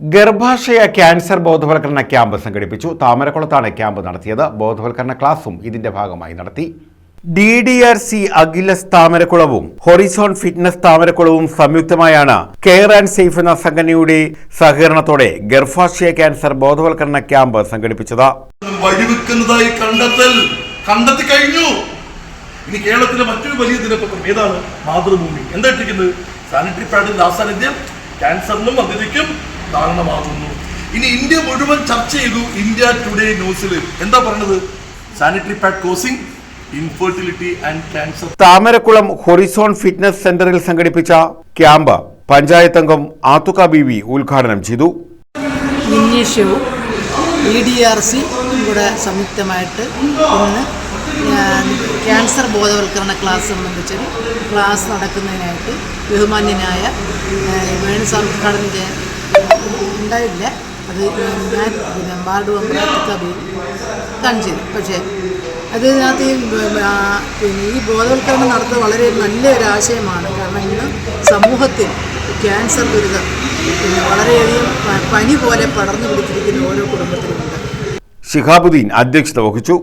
ഗർഭാശയ ക്യാൻസർ ബോധവൽക്കരണ ക്യാമ്പ് സംഘടിപ്പിച്ചു. താമരക്കുളത്താണ് ക്യാമ്പ് നടത്തിയത്. ബോധവൽക്കരണ ക്ലാസും ഇതിന്റെ ഭാഗമായി നടത്തി. D D R C Agilus താമരക്കുളവും Horizon fitness താമരക്കുളവും സംയുക്തമായാണ് കെയർ ആൻഡ് സേഫ് എന്ന സംഘടനയുടെ സഹകരണത്തോടെ ഗർഭാശയ ക്യാൻസർ ബോധവൽക്കരണ ക്യാമ്പ് സംഘടിപ്പിച്ചത്. വഴിവെക്കുന്നതായി കണ്ടെത്തൽ കണ്ടെത്തി കഴിഞ്ഞു. ഇനി കേരളത്തിലെ മറ്റൊരു വലിയ ദിനപത്രം ഏതാണ്? മാതൃഭൂമി. എന്താ ഇട്ടിരിക്കുന്നത്? സാനിറ്ററി പാഡിന്റെ ആസാന്നിധ്യം ക്യാൻസറിനും അതിഥിക്കും കാരണമാകുന്നു. ഇനി ഇന്ത്യ മുഴുവൻ ചർച്ച ചെയ്തു ഇന്ത്യ ടുഡേ ന്യൂസിൽ എന്താ പറഞ്ഞത്? Sanitary pad causing infertility and cancer Thamarakulam Horizon Fitness സെന്ററിൽ സംഘടിപ്പിച്ച ക്യാമ്പ് പഞ്ചായത്ത് അംഗം ആത്തുക ബി വി ഉദ്ഘാടനം ചെയ്തു. നിന്യഷ്യവും ഇ ഡി ആർ സി കൂടെ സംയുക്തമായിട്ട് ഇന്ന് ക്യാൻസർ ബോധവൽക്കരണ ക്ലാസ് സംബന്ധിച്ചൊരു ക്ലാസ് നടക്കുന്നതിനായിട്ട് ബഹുമാന്യനായ വേണു സാർ ഉദ്ഘാടനം ചെയ്യാൻ ഉണ്ടായില്ല. അത് ഞാൻ പിന്നെ വാർഡ് മെമ്പർ കാണിച്ചത് പക്ഷേ അതിനകത്ത് ഈ പിന്നെ ഈ ബോധവൽക്കരണം നടത്തുന്നത് വളരെ നല്ലൊരു ആശയമാണ് കാരണം ഇന്ന് സമൂഹത്തിൽ ക്യാൻസർ ദുരിതം പിന്നെ വളരെയധികം പനി പോലെ പടർന്നു പിടിച്ചിരിക്കുന്ന ഓരോ കുടുംബത്തിലുമുണ്ട് ഷിഹാബുദ്ദീൻ അധ്യക്ഷത വഹിച്ചു.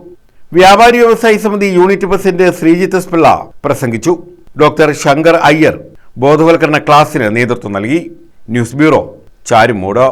വ്യാപാരി വ്യവസായി സമിതി യൂണിറ്റ് പ്രസിഡന്റ് ശ്രീജിത്ത് പിള്ള പ്രസംഗിച്ചു. ഡോക്ടർ ശങ്കർ അയ്യർ ബോധവൽക്കരണ ക്ലാസിന് നേതൃത്വം നൽകി. News bureau Charummood